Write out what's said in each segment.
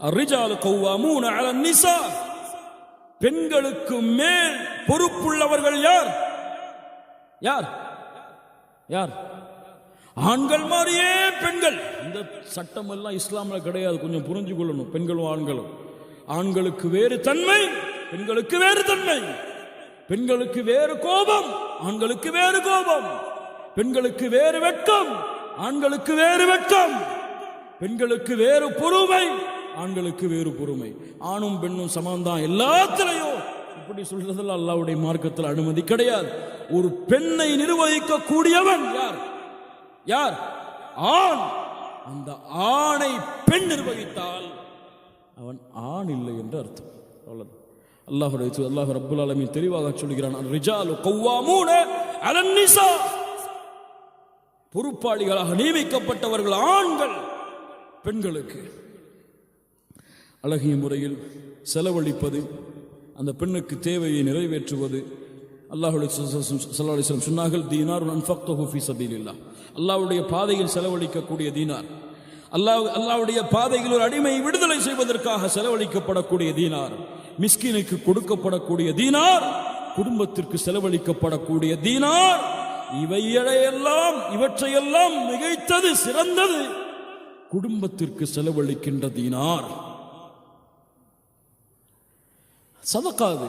الرجال قوامون على النساء பெண்களுக்கு மேல் பொறுப்புள்ளவர்கள் யார் யார் யார் ஆண்கள் மாதிரியே பெண்கள் இந்த சட்டம் எல்லாம் இஸ்லாம்ல கிடையாது கொஞ்சம் புரிஞ்சு கொள்ளணும் பெண்களும் ஆண்களும் ஆண்களுக்கு வேறு தன்மை பெண்களுக்கு வேறு தன்மை பெண்களுக்கு வேறு கோபம் ஆண்களுக்கு வேறு கோபம் பெண்களுக்கு வேறு வெட்கம் ஆண்களுக்கு வேறு வெட்கம் பெண்களுக்கு வேறு பொறுமை ஆண்களுக்கு வேறு பொறுமை. ஆணும் பெண்ணும் சமம்தான் எல்லாத்திலையும். இப்படி சொல்றதில் அல்லாவுடைய மார்க்கத்தில் அனுமதி கிடையாது. ஒரு பெண்ணை நிர்வகிக்க கூடியவன் யார்? யார்? ஆண். அந்த ஆணை பெண் நிர்வகித்தால் அவன் ஆண் இல்லை என்று அர்த்தம். அவ்வளவு அல்லாஹுடைய அல்லாஹ் ரப்புல் ஆலமீன் தெளிவாக சொல்கிறான் ரிஜாலு கவ்வாமூன அலன் நிசா. பொறுப்பாளிகளாக நியமிக்கப்பட்டவர்கள் ஆண்கள் பெண்களுக்கு. அழகிய முறையில் செலவழிப்பது அந்த பெண்ணுக்கு தேவையை நிறைவேற்றுவது. அல்லாஹுடைய சல்லாஹம் சொன்னார்கள் தீனார் அன்ஃபக்தஹு ஃபீ சபீலில்லாஹ். பாதையில் செலவழிக்கக்கூடிய தீனார். அல்லாஹ் அல்லாவுடைய பாதையில் ஒரு அடிமை விடுதலை செய்வதற்காக செலவழிக்கப்படக்கூடிய தீனார். மிஸ்கினுக்கு கொடுக்கப்படக்கூடிய தீனார் குடும்பத்திற்கு செலவழிக்கப்படக்கூடிய தீனார். இவையெல்லாம் இவற்றையெல்லாம் மிகைத்தது சிறந்தது. குடும்பத்திற்கு செலவழிக்கின்ற தீனார். சதக்காது.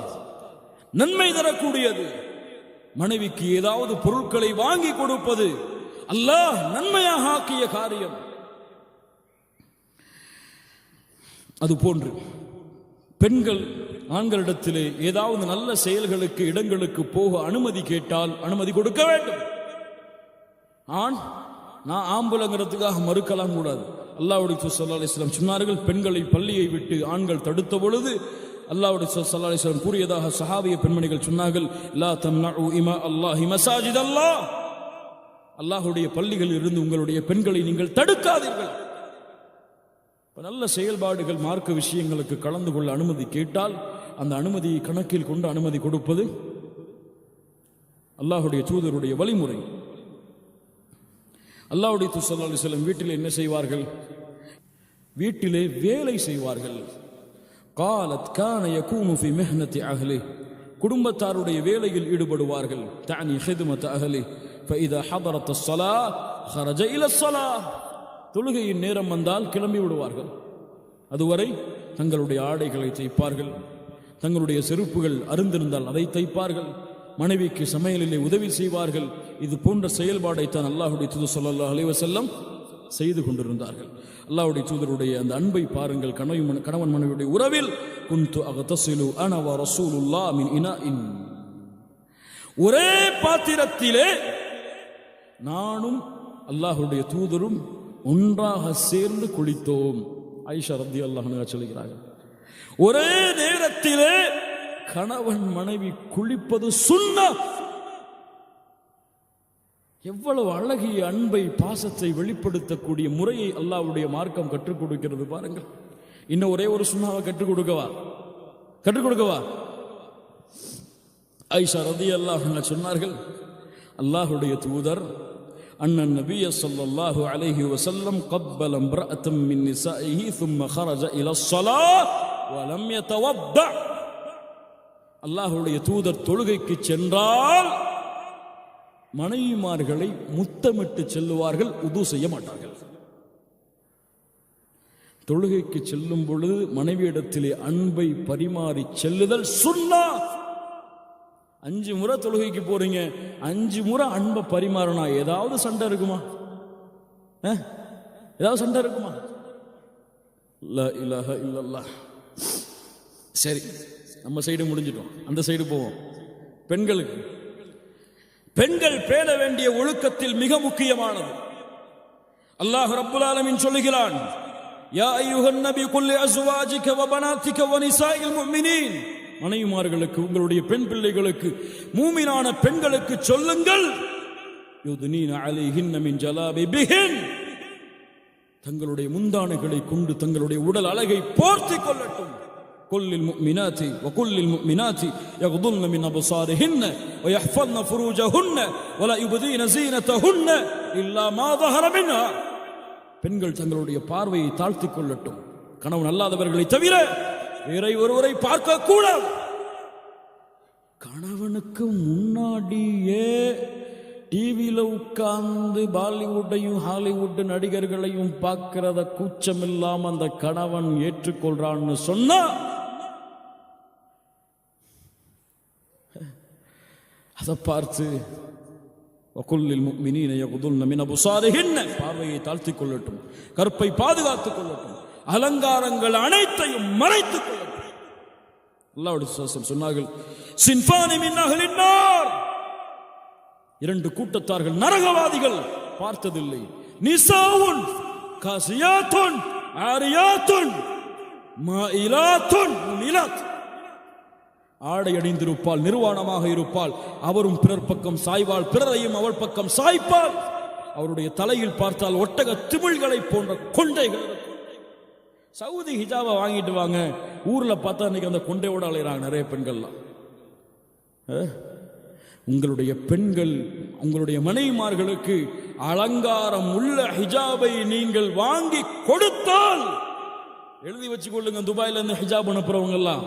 நன்மை தரக்கூடியது. மனைவிக்கு ஏதாவது பொருட்களை வாங்கி கொடுப்பது அல்லாஹ் நன்மையாக ஆக்கிய காரியம். அது போன்று பெண்கள் ஆண்களிடத்திலே ஏதாவது நல்ல செயல்களுக்கு இடங்களுக்கு போக அனுமதி கேட்டால் அனுமதி கொடுக்க வேண்டும். ஆண் நான் ஆம்புலங்கிறதுக்காக மறுக்கலாம் கூடாது அல்லாவுடைய சல்லா அலிஸ்லாம் சொன்னார்கள் பெண்களை பள்ளியை விட்டு ஆண்கள் தடுத்த பொழுது அல்லாவுடைய சல்லா கூறியதாக சஹாபிய பெண்மணிகள் சொன்னார்கள் லா தம்னஉ இமா அல்லாஹி மசாஜித் அல்லாஹ். அல்லாஹுடைய பள்ளிகளில் இருந்து உங்களுடைய பெண்களை நீங்கள் தடுக்காதீர்கள். நல்ல செயல்பாடுகள் மார்க்க விஷயங்களுக்கு கலந்து கொள்ள அனுமதி கேட்டால் அந்த அனுமதியை கணக்கில் கொண்டு அனுமதி கொடுப்பது அல்லாஹுடைய தூதருடைய வழிமுறை. அல்லாஹ்வுடைய துசல்லா செல்லும் வீட்டில் என்ன செய்வார்கள்? வீட்டிலே வேலை செய்வார்கள். காலத் கான யகூனுஃபி மெஹ்னத்தி அஹ்லே. குடும்பத்தாருடைய வேலையில் ஈடுபடுவார்கள். தானி ஹெதுமத் அஹலி. ஃபைதா ஹபரத் சலா ஹரஜ இலசலா தொழுகையின் நேரம் வந்தால் கிளம்பி விடுவார்கள். அதுவரை தங்களுடைய ஆடைகளை தைப்பார்கள். தங்களுடைய செருப்புகள் அருந்திருந்தால் அதை தைப்பார்கள். மனைவிக்கு சமையலிலே உதவி செய்வார்கள். இது போன்ற செயல்பாடைத்தான் அல்லாஹுடைய துது சொல்லல்லா அலைவசல்லம் செய்து கொண்டிருந்தார்கள். அல்லாவுடைய தூதருடைய அந்த அன்பை பாருங்கள். கணவன் கணவன் மனைவியுடைய உறவில் குந்து அகதசிலு அனவ ரசூலுல்லா மின் இனாஇன். ஒரே பாத்திரத்திலே நானும் அல்லாஹுடைய தூதரும் ஒன்றாக சேர்ந்து குளித்தோம். ஐஷா ரத்தி அல்லாஹ் சொல்கிறார்கள். ஒரே நேரத்திலே கணவன் மனைவி குளிப்பது சுன்னா எவ்வளவு அழகிய அன்பை பாசத்தை வெளிப்படுத்தக்கூடிய முறையை அல்லாஹ்வுடைய மார்க்கம் கற்றுக் கொடுக்கிறது பாருங்கள் இன்னும் ஒரே ஒரு சுண்ணாவை கற்றுக் கொடுக்கவா கற்றுக் கொடுக்கவா ஐஷா ரதி அல்லாஹ் சொன்னார்கள் அல்லாஹுடைய தூதர் அண்ணன் நபிய ஸல்லல்லாஹு அலைஹி வஸல்லம் قبل امرأة من نسائه ثم خرج إلى الصلاة ولم يتوضأ அல்லாஹுடைய தூதர் தொழுகைக்கு சென்றால் மனைவிமார்களை முத்தமிட்டு செல்லுவார்கள் உது செய்ய மாட்டார்கள். தொழுகைக்கு செல்லும் பொழுது மனைவியிடத்திலே அன்பை பரிமாறி செல்லுதல் சுண்ணா! அஞ்சு முறை தொழுகைக்கு போறீங்க அஞ்சு முறை அன்பை பரிமாறினா ஏதாவது சண்டை இருக்குமா? ஏதாவது சண்டை இருக்குமா? லா இல்ல சரி நம்ம சைடு முடிஞ்சிட்டோம். அந்த சைடு போவோம். பெண்களுக்கு பெண்கள் பேண வேண்டிய ஒழுக்கத்தில் மிக முக்கியமானது. அல்லாஹ் ரப்புல் சொல்லுகிறான் யா அய்யுஹன் நபி குல்லி அஸ்வாஜிக வ பனாத்திக வ நிசாஇல் முஃமினீன். மனைவிமார்களுக்கு உங்களுடைய பெண் பிள்ளைகளுக்கு மூமினான பெண்களுக்கு சொல்லுங்கள். யுத்னீன அலைஹின்ன மின் ஜலாபிபிஹின் தங்களுடைய முந்தானைகளை கொண்டு தங்களுடைய உடல் அழகை போர்த்திக் கொள்ளட்டும். قل للمؤمنات وقل للمؤمنات يغضن من أبصارهن ويحفظن فروجهن ولا يبدين زينتهن إلا ما ظهر منها பெண்கள் தங்களுடைய பார்வையை தாழ்த்திக் கொள்ளட்டும் கணவன் அல்லாதவர்களை தவிர வேற ஒருவரை பார்க்க கூடாது கணவனுக்கு முன்னாடியே டிவியில உட்கார்ந்து பாலிவுட்டையும் ஹாலிவுட் நடிகர்களையும் பார்க்கிறத கூச்சம் இல்லாம அந்த கணவன் ஏற்றுக்கொள்றான்னு சொன்னா அதை பார்த்து வகுல்லில் முக்மினீன யகுதுல்ன மின் அபுசாரிஹின்ன. பார்வையை தாழ்த்தி கொள்ளட்டும். கற்பை பாதுகாத்துக் கொள்ளட்டும். அலங்காரங்கள் அனைத்தையும் மறைத்துக் கொள்ளட்டும். அல்லாவுடைய சுவாசம் சொன்னார்கள் சின்பானி மின் அஹ்லின் இரண்டு கூட்டத்தார்கள் நரகவாதிகள் பார்த்ததில்லை. நிசாவுன் காசியாத்துன் ஆரியாத்துன் மாயிலாத்துன் முனிலாத். ஆடை அணிந்திருப்பாள் நிர்வாணமாக இருப்பாள். அவரும் பிறர் பக்கம் சாய்வாள் பிறரையும் அவள் பக்கம் சாய்ப்பாள். அவருடைய தலையில் பார்த்தால் ஒட்டக திமிழ்களை போன்ற கொண்டைகள் சவுதி ஹிஜாவை வாங்கிட்டு வாங்க. ஊர்ல பார்த்தா இன்னைக்கு அந்த கொண்டையோட அலைகிறாங்க நிறைய பெண்கள்லாம். உங்களுடைய பெண்கள் உங்களுடைய மனைவிமார்களுக்கு அலங்காரம் உள்ள ஹிஜாபை நீங்கள் வாங்கி கொடுத்தால் எழுதி வச்சுக்கொள்ளுங்க. துபாயில இருந்து ஹிஜாப் அனுப்புறவங்க எல்லாம்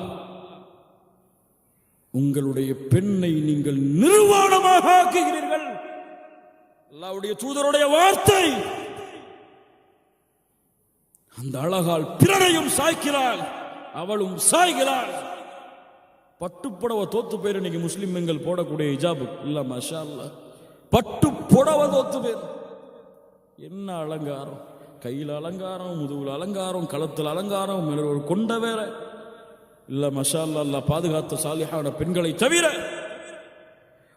உங்களுடைய பெண்ணை நீங்கள் நிர்வாணமாக ஆக்குகிறீர்கள். அல்லாவுடைய தூதருடைய வார்த்தை. அந்த அழகால் பிறரையும் சாய்க்கிறாள் அவளும் சாய்கிறாள் பட்டு புடவ தோத்து பேர் இன்னைக்கு முஸ்லிம் பெண்கள் போடக்கூடிய இஜாபு. இல்ல மஷா அல்லாஹ். பட்டு புடவை தோத்து பேர் என்ன அலங்காரம்? கையில் அலங்காரம் முதுகுல அலங்காரம் களத்தில் அலங்காரம் ஒரு கொண்ட வேற இல்ல மஷா அல்லாஹ் பாதுகாத்த சாலிஹான பெண்களை தவிர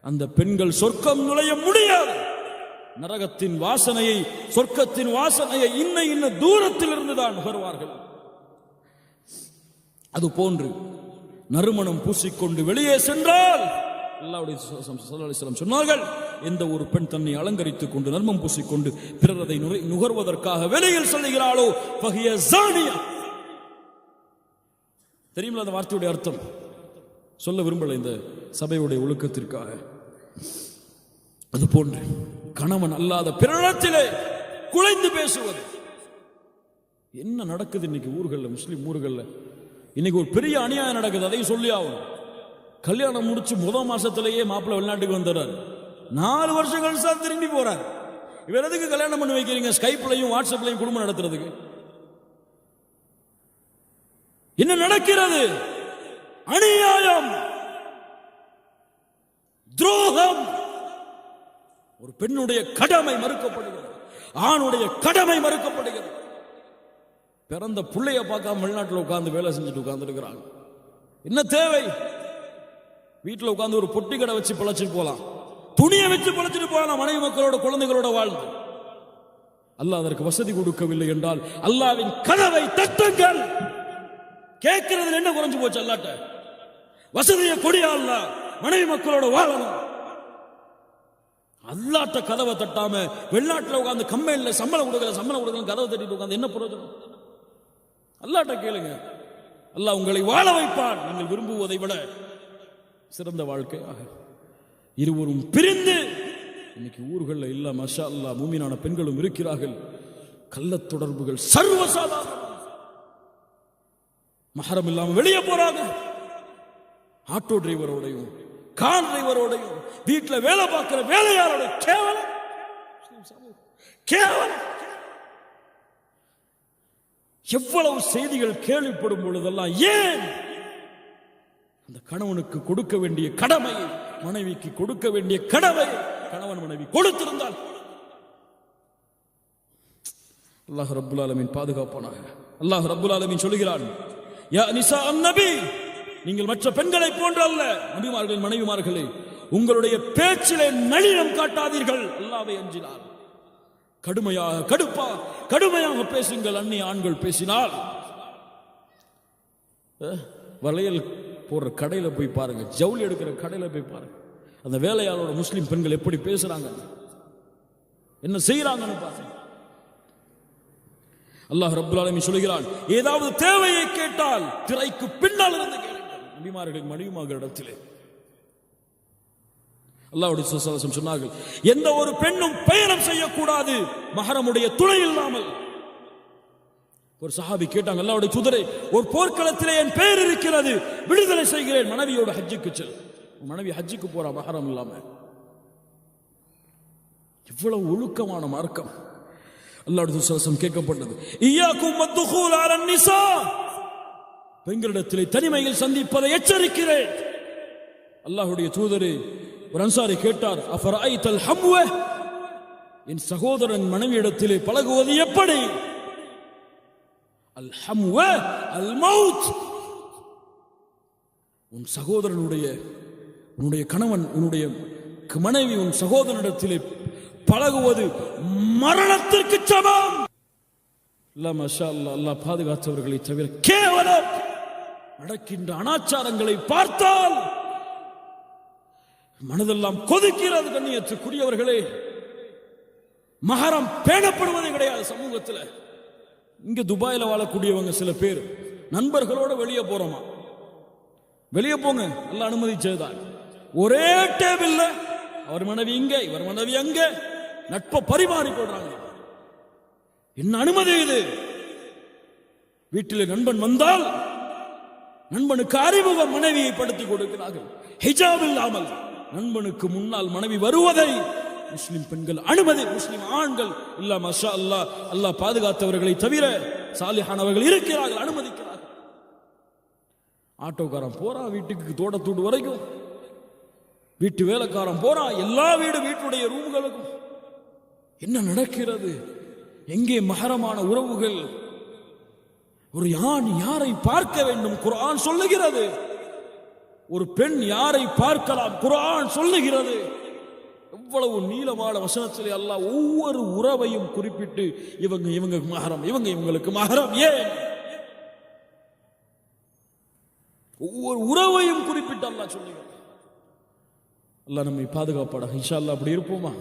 அந்த பெண்கள் சொர்க்கம் நுழைய முடியாது. நரகத்தின் வாசனையை சொர்க்கத்தின் வாசனையை இன்ன இன்ன தூரத்தில் இருந்துதான் நுகர்வார்கள். அது போன்று நறுமணம் பூசிக்கொண்டு வெளியே சென்றால் அல்லாஹ்வுடைய சொன்னார்கள் எந்த ஒரு பெண் தன்னை அலங்கரித்துக் கொண்டு நர்மம் பூசிக்கொண்டு பிறர் அதை நுரை- நுகர்வதற்காக வெளியில் செல்கிறாளோ பகிய தெரியுமில்ல அந்த வார்த்தையுடைய அர்த்தம்? சொல்ல விரும்பலை இந்த சபையுடைய ஒழுக்கத்திற்காக. அது போன்று கணவன் அல்லாத பிறத்திலே குலைந்து பேசுவது. என்ன நடக்குது இன்னைக்கு ஊர்களில் முஸ்லீம் ஊர்களில்? இன்னைக்கு ஒரு பெரிய அநியாயம் நடக்குது அதையும் சொல்லி ஆகணும். கல்யாணம் முடிச்சு முதல் மாசத்திலேயே மாப்பிள்ளை வெளிநாட்டுக்கு வந்துடுறாரு. நாலு வருஷம் கழிச்சு தான் திரும்பி போறாரு. இவர் எதுக்கு கல்யாணம் பண்ணி வைக்கிறீங்க? ஸ்கைப்லையும் வாட்ஸ்அப்லையும் குடும்பம் நடத்துறதுக்கு. என்ன நடக்கிறது? அநியாயம். துரோகம். ஒரு பெண்ணுடைய கடமை மறுக்கப்படுகிறது. ஆணுடைய கடமை மறுக்கப்படுகிறது. பிறந்த பிள்ளைய பார்க்காம வெளிநாட்டில் உட்கார்ந்து வேலை செஞ்சுட்டு உட்கார்ந்துருக்கிறாங்க என்ன தேவை? வீட்டில் உட்கார்ந்து ஒரு பொட்டி கடை வச்சு பிழைச்சிட்டு போகலாம் துணியை வச்சு பிழைச்சிட்டு போகலாம் மனைவி மக்களோட குழந்தைகளோட வாழ்ந்து. அல்லாஹ் அதற்கு வசதி கொடுக்கவில்லை என்றால் அல்லாவின் கதவை தட்டுங்கள். கேட்கறதுல என்ன குறைஞ்சு போச்சு அல்லாட்ட? வசதியை கொடியால்லா மனைவி மக்களோட வாழணும். அல்லாட்ட கதவை தட்டாம வெளிநாட்டில் உட்காந்து கம்பெனில சம்பளம் கொடுக்கல சம்பளம் கொடுக்கல கதவை தட்டிட்டு உட்காந்து என்ன பிரயோஜனம்? அல்லாட்ட கேளுங்க. அல்லாஹ் உங்களை வாழ வைப்பான் நீங்கள் விரும்புவதை விட சிறந்த வாழ்க்கையாக இருவரும் பிரிந்து இன்னைக்கு ஊர்களில் இல்ல மஷா அல்லா மூமினான பெண்களும் இருக்கிறார்கள். கள்ளத் தொடர்புகள் சர்வசாதாரணம். மகரம் இல்லாமல் வெளியே போறாங்க ஆட்டோ டிரைவரோடையும் கார் டிரைவரோடையும் வீட்டில் வேலை பார்க்கிற வேலையாரோட கேவலம். கேவலம். எவ்வளவு செய்திகள் கேள்விப்படும் பொழுதெல்லாம் ஏன் அந்த கணவனுக்கு கொடுக்க வேண்டிய கடமையை மனைவிக்கு கொடுக்க வேண்டிய கடமையை கணவன் மனைவி கொடுத்திருந்தால்? அல்லாஹ் ரபுல் ஆலமின் பாதுகாப்பானாக. அல்லாஹ் ரபுல் ஆலமின் சொல்கிறான் யா நிசா நபி நீங்கள் மற்ற பெண்களை போன்ற அல்ல நபிமார்களின் மனைவிமார்களே உங்களுடைய பேச்சிலே நளினம் காட்டாதீர்கள். அல்லாவை அஞ்சினார் கடுமையாக கடுப்பா கடுமையாக பேசுங்கள் அன்னி ஆண்கள் பேசினால். வளையல் போடுற கடையில் போய் பாருங்க ஜவுளி எடுக்கிற கடையில் போய் பாருங்க. அந்த வேலையாளோட முஸ்லீம் பெண்கள் எப்படி பேசுறாங்க? என்ன செய்யறாங்கன்னு பாருங்க. அல்லாஹ் ரபுல் ஆலமி சொல்கிறான் ஏதாவது தேவையை கேட்டால் திரைக்கு பின்னால் இருந்து கேளுங்கள். நபிமார்களின் இடத்திலே. அல்லாவுடைய சுசாசம் சொன்னார்கள் எந்த ஒரு பெண்ணும் பயணம் செய்யக்கூடாது மகரமுடைய துணை இல்லாமல். ஒரு சஹாபி கேட்டாங்க அல்லாவுடைய சுதரை ஒரு போர்க்களத்திலே என் பெயர் இருக்கிறது விடுதலை செய்கிறேன் மனைவியோட ஹஜ்ஜுக்கு செல். மனைவி ஹஜ்ஜுக்கு போறா மகரம் இல்லாம. இவ்வளவு ஒழுக்கமான மார்க்கம். அல்லாடு சுவாசம் கேட்கப்பட்டது. இய்யாக்கும் மத்துகூல் அலன் நிசா. பெண்களிடத்திலே தனிமையில் சந்திப்பதை எச்சரிக்கிறேன். அல்லாஹுடைய தூதரு ஒரு அன்சாரி கேட்டார் அஃபரைத்தல் ஹம்வ? என் சகோதரன் மனைவியிடத்திலே பழகுவது எப்படி? அல் ஹம்வ அல் மவுத் உன் சகோதரனுடைய உன்னுடைய கணவன் உன்னுடைய மனைவி உன் சகோதரனிடத்திலே பழகுவது மரணத்திற்கு சமம். அல்லா அல்லாஹ் பாதுகாத்தவர்களை தவிர கேவலம். நடக்கின்ற அனாச்சாரங்களை பார்த்தால் மனதெல்லாம் கொதிக்கிறது கண்ணியத்துக்குரியவர்களே. மகரம் பேணப்படுவது கிடையாது சமூகத்தில். இங்க துபாயில் வாழக்கூடியவங்க சில பேர் நண்பர்களோட வெளியே போறோமா? வெளியே போங்க எல்லாம் அனுமதிச்சதுதான். ஒரே டேபிள்ல அவர் மனைவி இங்க இவர் மனைவி அங்கே. நட்பை பரிமாறி போடுறாங்க என்ன அனுமதி இது? வீட்டில் நண்பன் வந்தால் நண்பனுக்கு அறிமுக மனைவியை படுத்தி கொடுக்கிறார்கள். ஹிஜாப் இல்லாமல் நண்பனுக்கு முன்னால் மனைவி வருவதை முஸ்லிம் பெண்கள் அனுமதி முஸ்லிம் ஆண்கள் இல்ல மஷா அல்லாஹ் அல்லாஹ் பாதுகாத்தவர்களை தவிர சாலிஹானவர்கள் இருக்கிறார்கள் அனுமதிக்கிறார்கள். ஆட்டோக்காரன் போறான் வீட்டுக்கு தோட்டத்தூடு வரைக்கும். வீட்டு வேலைக்காரன் போறான் எல்லா வீடு வீட்டுடைய ரூம்களுக்கும். என்ன நடக்கிறது? எங்கே மகரமான உறவுகள்? ஒரு யான் யாரை பார்க்க வேண்டும்? குரான் சொல்லுகிறது. ஒரு பெண் யாரை பார்க்கலாம்? குரான் சொல்லுகிறது. எவ்வளவு நீளமான வசனத்திலே அல்லாஹ் ஒவ்வொரு உறவையும் குறிப்பிட்டு இவங்க இவங்க மகரம் இவங்க இவங்களுக்கு மகரம். ஏன்? ஒவ்வொரு உறவையும் குறிப்பிட்டு அல்லாஹ் சொல்லுகிறார் அல்லாஹ் நம்மை பாதுகாப்பாடாக இன்ஷா அல்லா அப்படி இருப்போமா?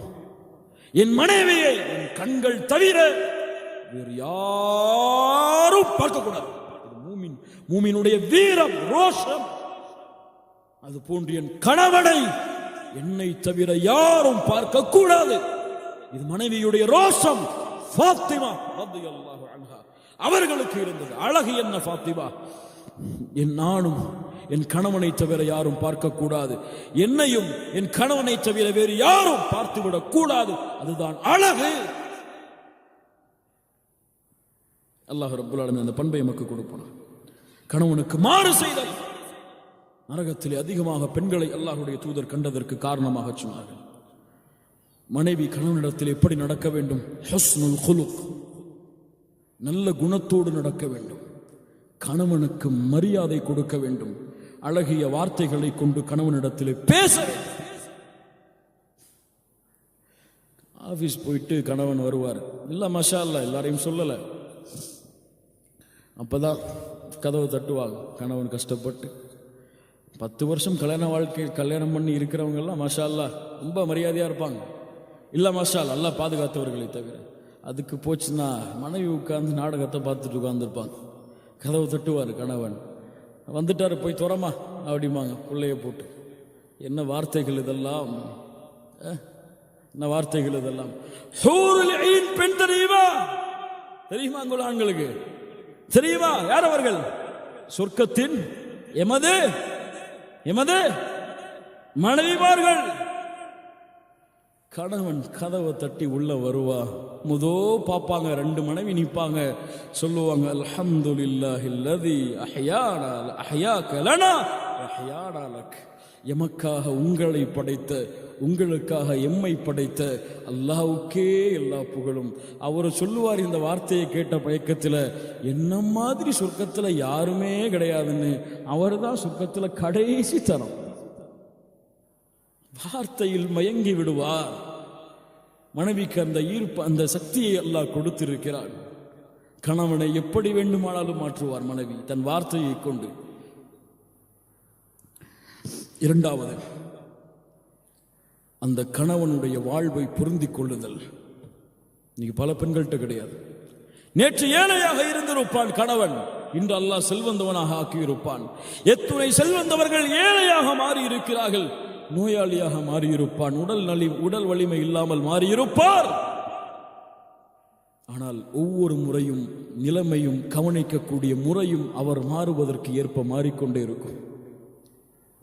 என் மனைவியை என் கண்கள் தவிர வேறு யாரும் பார்க்கக்கூடாது. மூமின் மூமினுடைய வீரம் ரோஷம். அது போன்று என் கணவனை என்னை தவிர யாரும் பார்க்க கூடாது இது மனைவியுடைய ரோஷம். ஃபாத்திமா அவர்களுக்கு இருந்தது. அழகு என்ன ஃபாத்திமா? என் நானும் என் கணவனை தவிர யாரும் பார்க்க கூடாது என்னையும் என் கணவனை தவிர வேறு யாரும் பார்த்துவிடக் கூடாது அதுதான் அழகு. அல்லாஹ் ரபுல்லாலுமே அந்த பண்பை நமக்கு கொடுப்பான் கணவனுக்கு மாறு செய்தல். நரகத்திலே அதிகமாக பெண்களை அல்லாஹுடைய தூதர் கண்டதற்கு காரணமாக சொன்னார்கள். மனைவி கணவனிடத்தில் எப்படி நடக்க வேண்டும்? ஹுஸ்னுல் குலுக். நல்ல குணத்தோடு நடக்க வேண்டும். கணவனுக்கு மரியாதை கொடுக்க வேண்டும். அழகிய வார்த்தைகளை கொண்டு கணவனிடத்தில் பேச ஆஃபீஸ் ஆபீஸ் போயிட்டு கணவன் வருவார். இல்லை மஷா இல்லை எல்லாரையும் சொல்லலை. அப்போதான் கதவு தட்டுவாங்க. கணவன் கஷ்டப்பட்டு பத்து வருஷம் கல்யாண வாழ்க்கை கல்யாணம் பண்ணி இருக்கிறவங்கெல்லாம் மஷா அல்லா ரொம்ப மரியாதையாக இருப்பாங்க. இல்லை மஷா எல்லாம் நல்லா பாதுகாத்தவர்களை தவிர. அதுக்கு போச்சுன்னா மனைவி உட்கார்ந்து நாடகத்தை பார்த்துட்டு உட்காந்துருப்பாங்க கதவு தட்டுவார் கணவன். வந்துட்டார் போய் துறமா அப்படிம்பாங்க. பிள்ளைய போட்டு. என்ன வார்த்தைகள் இதெல்லாம்? என்ன வார்த்தைகள் இதெல்லாம்? பெண் தெரியுமா? தெரியுமா உங்கள் ஆண்களுக்கு? தெரியுமா? யார் அவர்கள்? சொர்க்கத்தின் எமது எமது மனைவிமார்கள். கணவன் கதவை தட்டி உள்ள வருவா. முதோ பார்ப்பாங்க ரெண்டு மனைவி நிற்பாங்க. சொல்லுவாங்க அல்ஹம்துலில்லாஹி அல்லதி அஹ்யானா அஹ்யாக்க கலனா அஹ்யானா எமக்காக உங்களை படைத்த உங்களுக்காக எம்மை படைத்த அல்லாவுக்கே எல்லா புகழும். அவர் சொல்லுவார் இந்த வார்த்தையை கேட்ட பயக்கத்தில் என்ன மாதிரி சொர்க்கத்தில் யாருமே கிடையாதுன்னு. அவர் தான் சொர்க்கத்தில் கடைசி தரம். வார்த்தையில் மயங்கி விடுவார். மனைவிக்கு அந்த ஈர்ப்பு அந்த சக்தியை அல்லாஹ் கொடுத்திருக்கிறார் கணவனை எப்படி வேண்டுமானாலும் மாற்றுவார் மனைவி. தன் வார்த்தையை கொண்டு. இரண்டாவது அந்த கணவனுடைய வாழ்வை பொருந்தி கொள்ளுதல். இன்னைக்கு பல பெண்கள்கிட்ட கிடையாது. நேற்று ஏழையாக இருந்திருப்பான் கணவன். இன்று அல்லாஹ் செல்வந்தவனாக ஆக்கியிருப்பான். எத்துணை செல்வந்தவர்கள் ஏழையாக மாறி இருக்கிறார்கள் நோயாளியாக மாறியிருப்பான். உடல் நலி உடல் வலிமை இல்லாமல் மாறியிருப்பார். ஆனால் ஒவ்வொரு முறையும் நிலைமையும் கவனிக்கக்கூடிய முறையும் அவர் மாறுவதற்கு ஏற்ப மாறிக்கொண்டே இருக்கும்.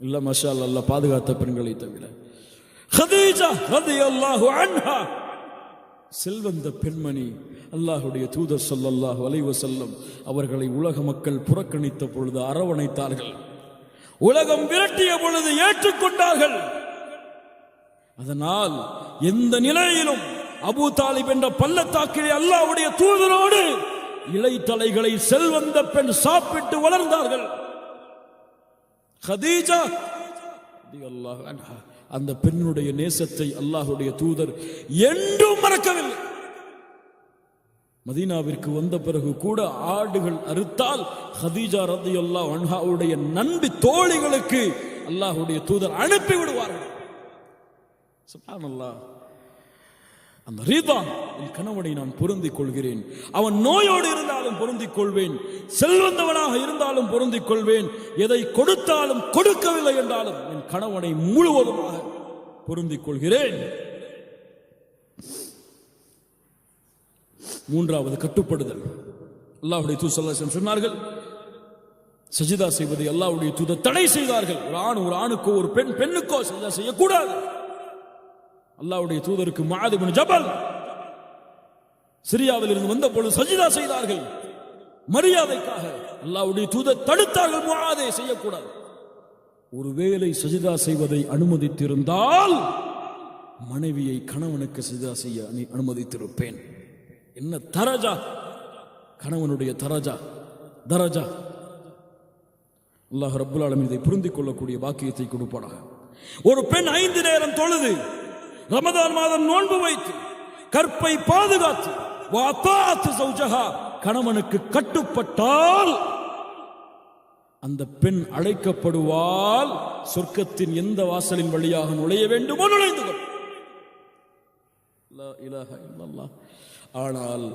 இல்ல மஷால் அல்ல பாதுகாத்த பெண்களை தவிர. செல்வந்த பெண்மணி அல்லாஹுடைய தூதர் சொல்லல்லாஹ் அலைஹி வஸல்லம் அவர்களை உலக மக்கள் புறக்கணித்த பொழுது அரவணைத்தார்கள். உலகம் விரட்டிய பொழுது ஏற்றுக்கொண்டார்கள். அதனால் எந்த நிலையிலும் அபூ தாலிப் என்ற பள்ளத்தாக்கிலே அல்லாவுடைய தூதரோடு இலைத்தலைகளை செல்வந்த பெண் சாப்பிட்டு வளர்ந்தார்கள். ஹதீஜா அந்த பெண்ணுடைய நேசத்தை அல்லாஹுடைய தூதர் என்றும் மறக்கவில்லை. மதீனாவிற்கு வந்த பிறகு கூட ஆடுகள் அறுத்தால் ஹதீஜா ரதியல்லாஹு அன்ஹாவுடைய நண்பி தோழிகளுக்கு அல்லாஹ்வுடைய தூதர் அனுப்பி விடுவார்கள். அந்த ரீதா என் கணவனை நான் பொருந்திக் கொள்கிறேன். அவன் நோயோடு இருந்தாலும் பொருந்திக் கொள்வேன். செல்வந்தவனாக இருந்தாலும் பொருந்திக் கொள்வேன். எதை கொடுத்தாலும் கொடுக்கவில்லை என்றாலும் என் கணவனை முழுவதுமாக பொருந்திக் கொள்கிறேன். மூன்றாவது கட்டுப்படுதல். அல்லாஹ்வுடைய தூசல்லாசம் சொன்னார்கள் சஜிதா செய்வதை அல்லாவுடைய தூத தடை செய்தார்கள். ஒரு ஆண் ஒரு ஆணுக்கோ ஒரு பெண் பெண்ணுக்கோ சஜிதா செய்யக்கூடாது. அல்லாவுடைய தூதருக்கு மாதிபன் ஜபல் சிரியாவில் இருந்து வந்த பொழுது சஜிதா செய்தார்கள். மரியாதைக்காக அல்லாவுடைய தூதர் தடுத்தார்கள் முஆதை செய்யக்கூடாது. ஒருவேளை சஜிதா செய்வதை அனுமதித்திருந்தால் மனைவியை கணவனுக்கு சஜிதா செய்ய அனுமதித்திருப்பேன். என்ன தரஜா? கணவனுடைய தரஜா தரஜா. அல்லாஹ் ரப்புல் ஆலமீன் இதை புரிந்து கொள்ளக்கூடிய பாக்கியத்தை கொடுப்பானாக. ஒரு பெண் ஐந்து நேரம் தொழுது ரமதான் மாதம் நோன்பு வைத்து கற்பை பாதுகாத்து வாத்தாத்து சௌஜஹா கணவனுக்கு கட்டுப்பட்டால் அந்த பெண் அழைக்கப்படுவால் சொர்க்கத்தின் எந்த வாசலின் வழியாக நுழைய வேண்டுமோ நுழைந்து கொள். ஆனால்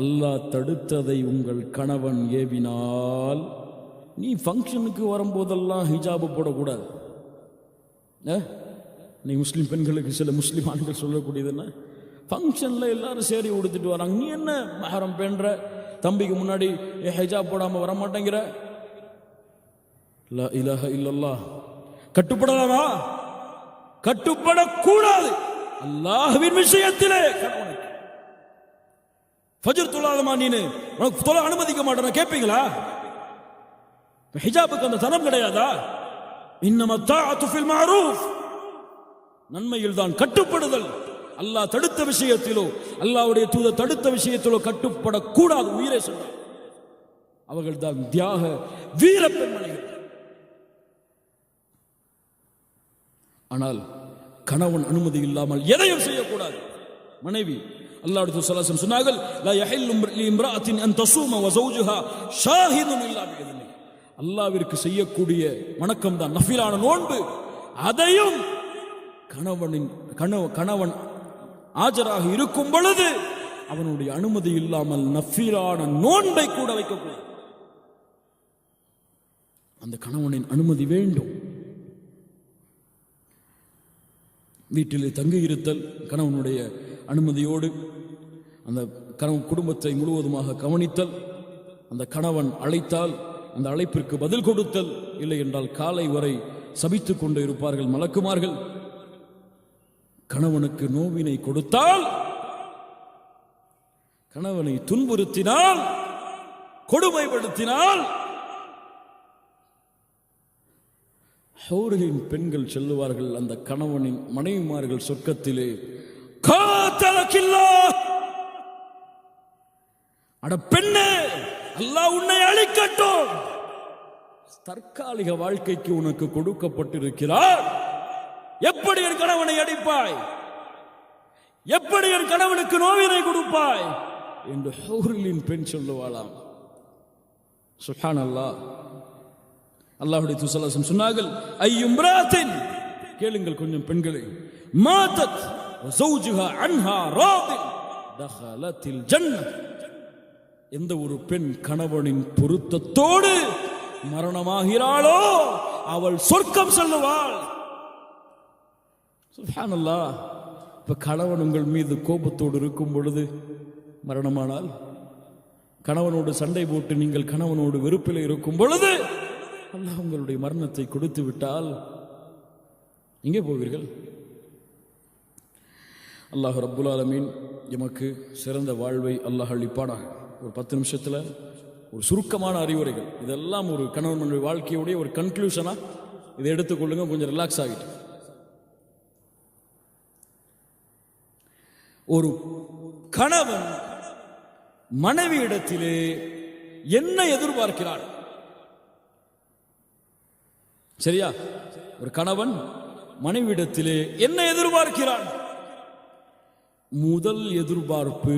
அல்லாஹ் தடுத்ததை உங்கள் கணவன் ஏவினால் நீ ஃபங்க்ஷனுக்கு வரும்போதெல்லாம் ஹிஜாபு போடக்கூடாது. நீ முஸ்லீம் பெண்களுக்கு சில முஸ்லீம் ஆண்கள் சொல்லக்கூடியது என்ன? ஃபங்க்ஷனில் எல்லாரும் சேரி உடுத்துட்டு வராங்க. நீ என்ன மஹரம் பெண்ற? தம்பிக்கு முன்னாடி ஏ ஹிஜாப் போடாமல் வர மாட்டேங்கிற இல்ல இலஹ இல்லல்லாஹ். கட்டுப்படலாமா? கட்டுப்படக்கூடாது. அல்லாஹுவின் விஷயத்திலே ஃபஜர் ஃபஜ்ர் தொழாதமா நீனு உனக்கு தொழ அனுமதிக்க மாட்டேன் கேட்பீங்களா ஹிஜாபுக்கு அந்த தனம் கிடையாதா? இன்னம தாஅத்து ஃபில் மஅரூஃப் நன்மையில் தான் கட்டுப்படுதல். அல்லாஹ் தடுத்த விஷயத்திலோ அல்லாஹ்வுடைய தூத தடுத்த விஷயத்திலோ கட்டுப்படக்கூடாது உயிரே சொன்னார். அவர்கள் தான் தியாக வீர பெண்மணிகள். ஆனால் கணவன் அனுமதி இல்லாமல் எதையும் செய்யக்கூடாது. மனைவி அல்லாஹ் சுல்லாசம் சொன்னார்கள் லா யஹில்லும் இம்ராத்தின் அன் தசூம வசௌஜுஹா ஷாஹிதும் இல்லா பிஇذنி அல்லாஹ்விற்கு செய்யக்கூடிய வணக்கம் தான் நஃபிலான நோன்பு. அதையும் கணவனின் கணவ கணவன் ஆஜராக இருக்கும் பொழுது அவனுடைய அனுமதி இல்லாமல் நஃபிலான நோன்பை கூட வைக்கக்கூடாது. அந்த கணவனின் அனுமதி வேண்டும். வீட்டிலே தங்கி இருத்தல் கணவனுடைய அனுமதியோடு அந்த கணவன் குடும்பத்தை முழுவதுமாக கவனித்தல் அந்த கணவன் அழைத்தால் அந்த அழைப்பிற்கு பதில் கொடுத்தல் இல்லை என்றால் காலை வரை சபித்துக் கொண்டு இருப்பார்கள் மலக்குமார்கள். கணவனுக்கு நோவினை கொடுத்தால் கணவனை துன்புறுத்தினால் கொடுமைப்படுத்தினால் ஹௌர்களின் பெண்கள் சொல்லுவார்கள் அந்த கணவனின் மனைவிமார்கள் சொர்க்கத்திலே அட பெண்ணே அல்லாஹ் உன்னை அழிக்கட்டும்! தற்காலிக வாழ்க்கைக்கு உனக்கு கொடுக்கப்பட்டிருக்கிறார். எப்படி என் கணவனை அடிப்பாய்? எப்படி என் கணவனுக்கு நோவினை கொடுப்பாய்? என்று ஹௌர்களின் பெண் சொல்லுவாளாம். சுஹான் அல்லாஹ் அல்லாஹுடைய துசலாசம் சொன்னார்கள் ஐயும் ராத்தின் கேளுங்கள் கொஞ்சம் பெண்களே மாதத் زوجها عنها راض دخلت الجنة எந்த ஒரு பெண் கணவனின் பொருத்தத்தோடு மரணமாகிறாளோ அவள் சொர்க்கம் செல்லுவாள் சுப்ஹானல்லாஹ் இப்ப கணவன் உங்கள் மீது கோபத்தோடு இருக்கும் பொழுது மரணமானால் கணவனோடு சண்டை போட்டு நீங்கள் கணவனோடு வெறுப்பில் இருக்கும் பொழுது அல்லாஹ் உங்களுடைய மரணத்தை கொடுத்து விட்டால் எங்கே போவீர்கள். அல்லாஹ் ரப்புல் ஆலமீன் எமக்கு சிறந்த வாழ்வை அல்லாஹ் அளிப்பானாக. ஒரு பத்து நிமிஷத்தில் ஒரு சுருக்கமான அறிவுரைகள். இதெல்லாம் ஒரு கணவன் மனைவி வாழ்க்கையுடைய ஒரு கன்க்ளூஷனாக இதை எடுத்துக்கொள்ளுங்க கொஞ்சம் ரிலாக்ஸ் ஆகிட்டு. ஒரு கணவன் மனைவி இடத்திலே என்ன எதிர்பார்க்கிறான் சரியா? ஒரு கணவன் மனைவிடத்திலே என்ன எதிர்பார்க்கிறான்? முதல் எதிர்பார்ப்பு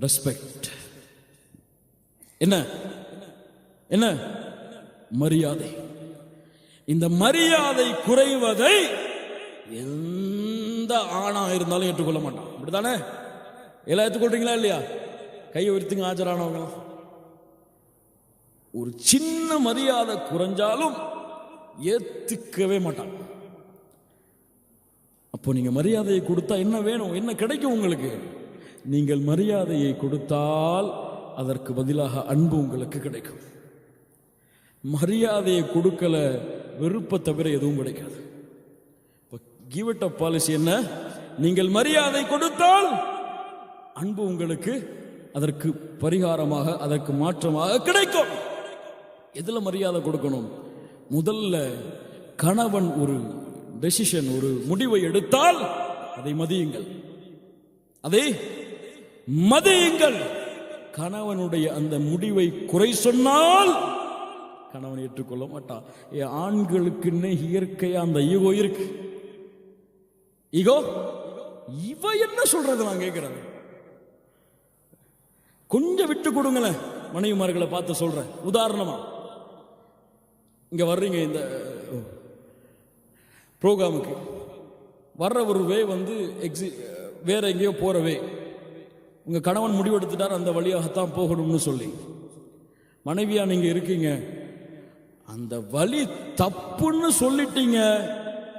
ரெஸ்பெக்ட் என்ன? என்ன? மரியாதை. இந்த மரியாதை குறைவதை எந்த ஆணா இருந்தாலும் ஏற்றுக்கொள்ள மாட்டான். அப்படித்தானே? எல்லாம் ஏற்றுக்கொள்றீங்களா இல்லையா? கையை உயர்த்துங்க ஆஜரானவங்க ஒரு சின்ன மரியாதை குறைஞ்சாலும் ஏத்துக்கவே மாட்டான். அப்போ நீங்கள் மரியாதையை கொடுத்தா என்ன வேணும்? என்ன கிடைக்கும் உங்களுக்கு? நீங்கள் மரியாதையை கொடுத்தால் அதற்கு பதிலாக அன்பு உங்களுக்கு கிடைக்கும். மரியாதையை கொடுக்கல வெறுப்பை தவிர எதுவும் கிடைக்காது. கிவ் இட் அப் பாலிசி என்ன? நீங்கள் மரியாதை கொடுத்தால் அன்பு உங்களுக்கு அதற்கு பரிகாரமாக அதற்கு மாற்றமாக கிடைக்கும். எதில் மரியாதை கொடுக்கணும்? முதல்ல கணவன் ஒரு டெசிஷன் ஒரு முடிவை எடுத்தால் அதை மதியுங்கள். அதை மதியுங்கள். கணவனுடைய அந்த முடிவை குறை சொன்னால் கணவன் ஏற்றுக்கொள்ள மாட்டான். ஏன் ஆண்களுக்குன்னு இயற்கையா அந்த ஈகோ இருக்கு. ஈகோ இவ என்ன சொல்றது நான் கேட்கிறேன் கொஞ்சம் விட்டு கொடுங்களேன். மனைவிமார்களை பார்த்து சொல்றேன். உதாரணமா. இங்கே வர்றீங்க இந்த ப்ரோக்ராமுக்கு வர்ற ஒரு வே வந்து எக்ஸி வேற எங்கேயோ போகிற வே உங்கள் கணவன் முடிவெடுத்துட்டார் அந்த வழியாகத்தான் போகணும்னு சொல்லி. மனைவியா நீங்கள் இருக்கீங்க. அந்த வழி தப்புன்னு சொல்லிட்டீங்க.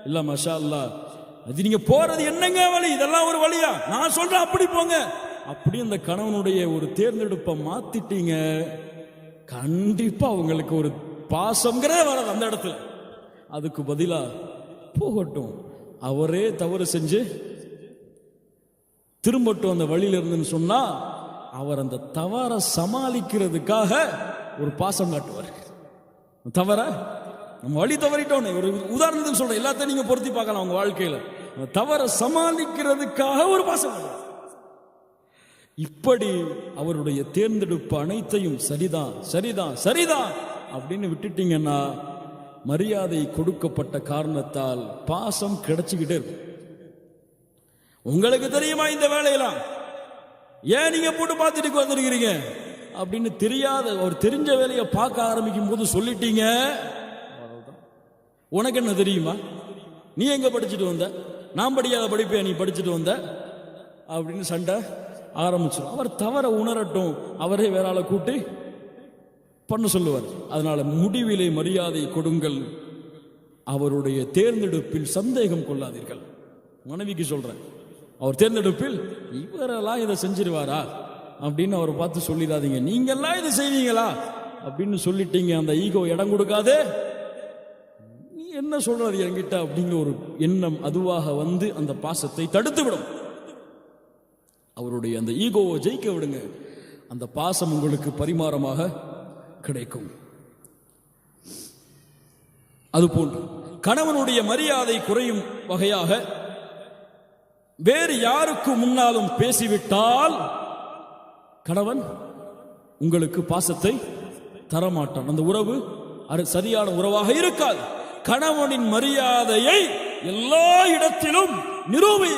இல்லை மஷா அல்லா அது நீங்கள் போகிறது என்னங்க வழி? இதெல்லாம் ஒரு வழியா? நான் சொல்கிறேன் அப்படி போங்க. அப்படி அந்த கணவனுடைய ஒரு தேர்ந்தெடுப்பை மாத்திட்டீங்க. கண்டிப்பாக அவங்களுக்கு ஒரு பாசம்ங்கிறதே வராது அந்த இடத்துல. அதுக்கு பதிலா போகட்டும். அவரே தவறு செஞ்சு திரும்பட்டும் அந்த வழியில இருந்துன்னு சொன்னா அவர் அந்த தவற சமாளிக்கிறதுக்காக ஒரு பாசம் காட்டுவார். தவற? நம்ம வழி தவறிட்டோம் ஒரு உதாரணத்துக்கு சொல்றேன். எல்லாத்தையும் நீங்க பொருத்தி பார்க்கலாம் உங்க வாழ்க்கையில. தவறை தவற சமாளிக்கிறதுக்காக ஒரு பாசம் காட்டுவார். இப்படி அவருடைய தேர்ந்தெடுப்பு அனைத்தையும் சரிதான் சரிதான் சரிதான் அப்படின்னு விட்டுட்டீங்கன்னா மரியாதை கொடுக்கப்பட்ட காரணத்தால் பாசம் கிடைச்சுக்கிட்டே இருக்கும். உங்களுக்கு தெரியுமா இந்த வேலையெல்லாம்? ஏன் நீங்க போட்டு பார்த்துட்டு வந்திருக்கிறீங்க அப்படின்னு தெரியாத ஒரு தெரிஞ்ச வேலையை பார்க்க ஆரம்பிக்கும் போது சொல்லிட்டீங்க. உனக்கு என்ன தெரியுமா? நீ எங்க படிச்சுட்டு வந்த? நான் படிக்காத படிப்பை நீ படிச்சுட்டு வந்த? அப்படின்னு சண்டை ஆரம்பிச்சிடும். அவர் தவற உணரட்டும். அவரே வேற ஆளை கூட்டி பண்ண சொல்லுவார். அதனால முடிவிலே மரியாதை கொடுங்கள். அவருடைய தேர்ந்தெடுப்பில் சந்தேகம் கொள்ளாதீர்கள். மனைவிக்கு சொல்றேன். அவர் தேர்ந்தெடுப்பில் இவரெல்லாம் இதை செஞ்சிருவாரா? அப்படின்னு அவரை பார்த்து சொல்லிடாதீங்க. நீங்கெல்லாம் இதை செய்வீங்களா? அப்படின்னு சொல்லிட்டீங்க. அந்த ஈகோ இடம் கொடுக்காதே. நீ என்ன சொல்றது என்கிட்ட அப்படிங்கிற ஒரு எண்ணம் அதுவாக வந்து அந்த பாசத்தை தடுத்து விடும் அவருடைய அந்த ஈகோவை ஜெயிக்க விடுங்க. அந்த பாசம் உங்களுக்கு பரிமாறமாக கிடைக்கும். அதுபோன்று கணவனுடைய மரியாதை குறையும் வகையாக வேறு யாருக்கு முன்னாலும் பேசிவிட்டால் கணவன் உங்களுக்கு பாசத்தை தரமாட்டான். அந்த உறவு அது சரியான உறவாக இருக்காது. கணவனின் மரியாதையை எல்லா இடத்திலும் நிரூபி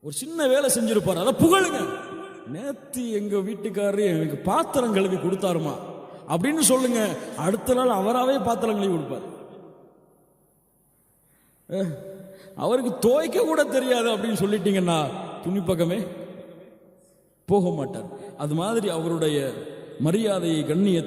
ஒரு சின்ன வேலை செஞ்சிருப்பார். அதை புகழுங்க நேத்து எங்க வீட்டுக்காரரு எனக்கு பாத்திரம் கழுவி கொடுத்தாருமா. அப்படின்னு சொல்லுங்க. அடுத்த நாள் அவராகவே பாத்திரம் கழுவி கொடுப்பார். அவருக்கு துவைக்க கூட தெரியாது அப்படின்னு சொல்லிட்டீங்கன்னா துணி பக்கமே போக மாட்டார். அது மாதிரி அவருடைய மரியாதையை கண்ணியத்தை